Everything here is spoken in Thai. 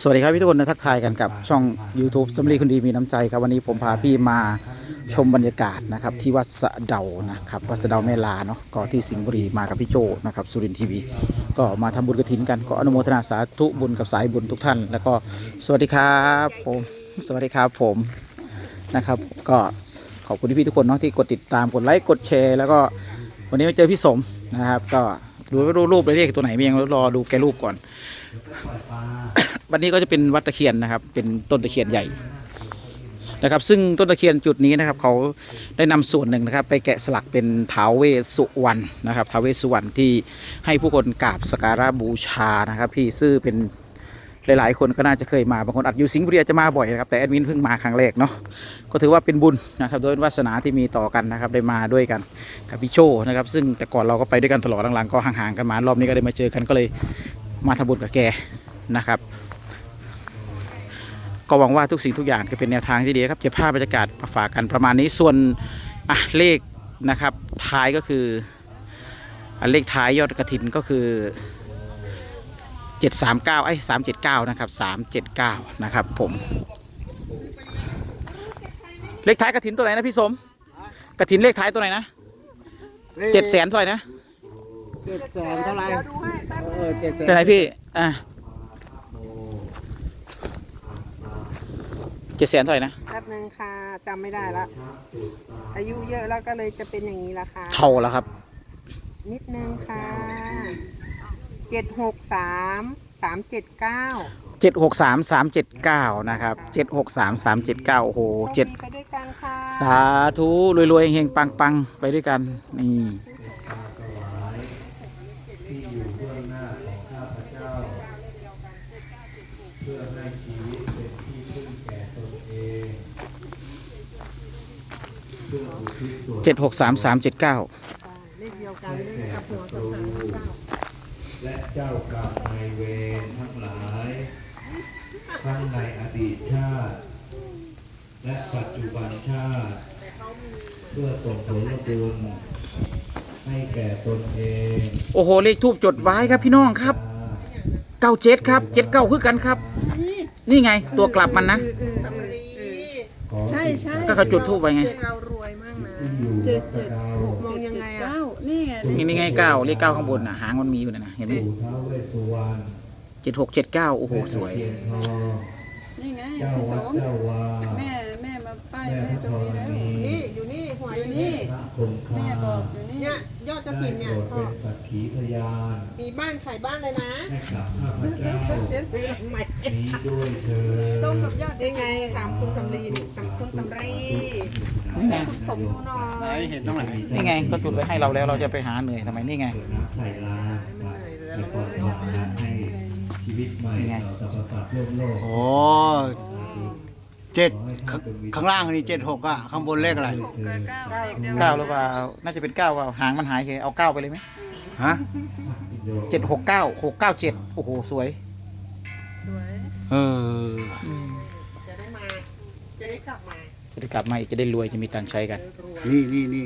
สวัสดีครับพี่ทุกคนนะทักทายกันกับช่อง YouTube สำลีคนดีมีน้ำใจครับวันนี้ผมพาพี่มาชมบรรยากาศนะครับที่วัดสะเดานะครับวัดสะเดาแม่ลาเนาะก็ที่สิงห์บุรีมากับพี่โจนะครับสุรินทร์ทีวี ก็มาทำบุญกระถินกันก็อนุโมทนาสาธุบุญกับสายบุญทุกท่าน แล้วก็สวัสดีครับผมสวัสดีครับผมนะครับ ก็ขอบคุณพี่ๆทุกคนเนาะที่กดติดตามกดไลค์กดแชร์ แล้วก็วันนี้มาเจอพี่สมนะครับก็ ดูไม่รู้รูปเลยเรียกตัวไหนไม่ยังรอดูแกรูปก่อน วันนี้ก็จะเป็นวัดตะเคียนนะครับ เป็นต้นตะเคียนใหญ่นะครับ ซึ่งต้นตะเคียนจุดนี้นะครับ เขาได้นำส่วนหนึ่งนะครับ ไปแกะสลักเป็นท้าวเวสสุวรรณนะครับท้าวเวสสุวรรณที่ให้ผู้คนกราบสักการะบูชานะครับ พี่ซื่อเป็น หลายๆ คนก็น่าจะเคยมาบางคนอาจอยู่สิงห์บุรีอจะมาบ่อยนะครับแต่แอดมินเพิ่งมาครั้งแรกเนาะก็ถือว่าเป็นบุญนะครับโดยวาสนาที่มีต่อกันนะครับได้มาด้วยกันกับพี่โชนะครับซึ่งแต่ก่อนเราก็ไปด้วยกันตลอดหลังๆก็ห่างๆกันมารอบนี้ก็ได้มาเจอกันก็เลยมาทำบุญกับแกนะครับก็หวังว่าทุกสิ่งทุกอย่างจะเป็นแนวทางที่ดีครับเก็บภาพบรรยากาศมาฝากกันประมาณนี้ส่วนอะเลขนะครับท้ายก็คืออเลขท้ายยอดกระถินก็คือ 739ไอ้379นะครับ379นะครับผม เลขท้ายกระถินตัวไหนนะพี่สมกระถินเลขท้ายตัวไหนนะเจ็ดแสนเท่าไหร่นะเจ็ดแสนเท่าไหร่เออเจ็ดแสนตัวไหนพี่อะเจ็ดแสนเท่าไหร่นะแป๊บนึงค่ะจำไม่ได้ละอายุเยอะแล้วก็เลยจะเป็นอย่างนี้ละค่ะเท่าแล้วครับ นิดนึงค่ะ เจ็ดหกสามสามเจ็ดเก้าเจ็ดหกสามสามเจ็ดเก้านะครับเจ็ดหกสามสามเจ็ดเก้าโอ้โหเจ็ดไปด้วยกันค่ะสาธุรวยๆเฮงๆปังๆไปด้วยกันนี่เจ็ดหกสามสามเจ็ดเก้าเลขเดียวกันเลขกับหัวกับหางเก้า และเจ้ากรรมนายเวรทั้งหลายทั้งในอดีตชาติ และปัจจุบันชาติ เพื่อส่งผลบุญให้แก่ตนเองโอ้โห เลขทูบจดไว้ครับพี่น้องครับเก้าเจ็ดครับเจ็ดเก้าคือกันครับ นี่ไงตัวกลับมันนะ ขอใช่ใช่ก็เขาจุดทูบไว้ไงเรารวยมากนะที่อยู่ เจ็ดวัเจ็ดดดาวหกเจ็ดเจ็ดเก้านี่ไงนี่นี่ไงเก้าเลขเก้าข้างบนน่ะหางมันมีอยู่นะนะเห็นไหมปู่ท้าวเวสสุวรรณเจ็ดหกเจ็ดเก้าโอ้โหสวยแม่ตะเคียนทองนี่ไงเจ้าพี่สวัดมเจ้าวาแม่แม่มาป้ายแม่ไว้พให้ระตธรงรนี้แล้วณีนี่อยู่นี่หัวออยู่ยู่นี่นี่พระคงคาแม่บอกอยู่นี่เนี่ยยอดกระถินเนี่ยได้โปรพ่อดเป็นสักขีพยานมีบ้านขายบ้านเลยนะให้กับข้าพเจ้าเจ๊ซื้อหลังใหม่นี้ด้วยเธอต้มกับยอดได้ไงถามคุณสำลีนี่ถามคุณสำลีนี่ไงคุณ สมดูหน่อยเห็นตรงไหนนี่ไงก็จุดไว้ให้เราแล้วเราจะไปหาเหนื่อยทำไมนี่ไงเกิดน้ำใส่ลาแล้วก็มาให้ชีวิตใหม่นี่ไงต่อสรรพสัตว์ร่วมโลกโอ้เจ็ดข้างข้างล่างนี่เจ็ดหกอะข้างบนเลขอะไรหกกับเก้าเลขเดียวเก้าหรือเปล่าน่าจะเป็นเก้าเปล่าหางมันหายเคเอาเก้าไปเลยไหมฮะเจ็ดหกเก้าหกเก้าเจ็ดโอ้โหสวยสวยเออจะได้มาจะได้กลับมา จะได้กลับมาอีกจะได้รวยจะมีตังค์ใช้กัน นี่นี่นี่